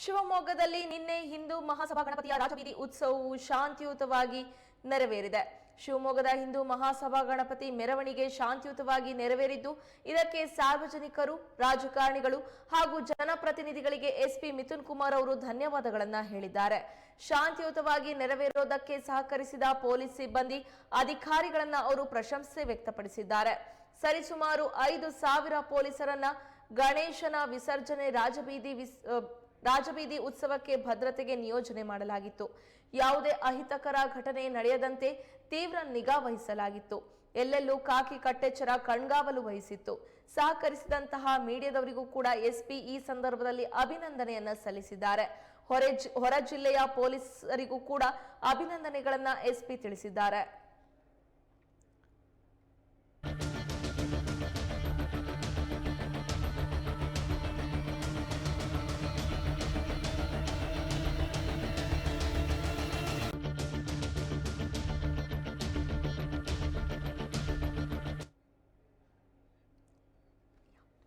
ಶಿವಮೊಗ್ಗದಲ್ಲಿ ನಿನ್ನೆ ಹಿಂದೂ ಮಹಾಸಭಾ ಗಣಪತಿಯ ರಾಜಬೀದಿ ಉತ್ಸವವು ಶಾಂತಿಯುತವಾಗಿ ನೆರವೇರಿದೆ. ಶಿವಮೊಗ್ಗದ ಹಿಂದೂ ಮಹಾಸಭಾ ಗಣಪತಿ ಮೆರವಣಿಗೆ ಶಾಂತಿಯುತವಾಗಿ ನೆರವೇರಿದ್ದು, ಇದಕ್ಕೆ ಸಾರ್ವಜನಿಕರು, ರಾಜಕಾರಣಿಗಳು ಹಾಗೂ ಜನಪ್ರತಿನಿಧಿಗಳಿಗೆ ಎಸ್ಪಿ ಮಿಥುನ್ ಕುಮಾರ್ ಅವರು ಧನ್ಯವಾದಗಳನ್ನ ಹೇಳಿದ್ದಾರೆ. ಶಾಂತಿಯುತವಾಗಿ ನೆರವೇರೋದಕ್ಕೆ ಸಹಕರಿಸಿದ ಪೊಲೀಸ್ ಸಿಬ್ಬಂದಿ ಅಧಿಕಾರಿಗಳನ್ನ ಅವರು ಪ್ರಶಂಸೆ ವ್ಯಕ್ತಪಡಿಸಿದ್ದಾರೆ. ಸರಿಸುಮಾರು ಐದು ಸಾವಿರ ಪೊಲೀಸರನ್ನ ಗಣೇಶನ ವಿಸರ್ಜನೆ ರಾಜಬೀದಿ ವಿಸ್ ರಾಜಬೀದಿ ಉತ್ಸವಕ್ಕೆ ಭದ್ರತೆಗೆ ನಿಯೋಜನೆ ಮಾಡಲಾಗಿತ್ತು. ಯಾವುದೇ ಅಹಿತಕರ ಘಟನೆ ನಡೆಯದಂತೆ ತೀವ್ರ ನಿಗಾ ವಹಿಸಲಾಗಿತ್ತು. ಎಲ್ಲೆಲ್ಲೂ ಕಾಕಿ ಕಟ್ಟೆಚ್ಚರ ಕಣ್ಗಾವಲು ವಹಿಸಿತ್ತು. ಸಹಕರಿಸಿದಂತಹ ಮೀಡಿಯಾದವರಿಗೂ ಕೂಡ ಎಸ್ಪಿ ಈ ಸಂದರ್ಭದಲ್ಲಿ ಅಭಿನಂದನೆಯನ್ನ ಸಲ್ಲಿಸಿದ್ದಾರೆ. ಹೊರ ಹೊರ ಜಿಲ್ಲೆಯ ಪೊಲೀಸರಿಗೂ ಕೂಡ ಅಭಿನಂದನೆಗಳನ್ನ ಎಸ್ಪಿ ತಿಳಿಸಿದ್ದಾರೆ.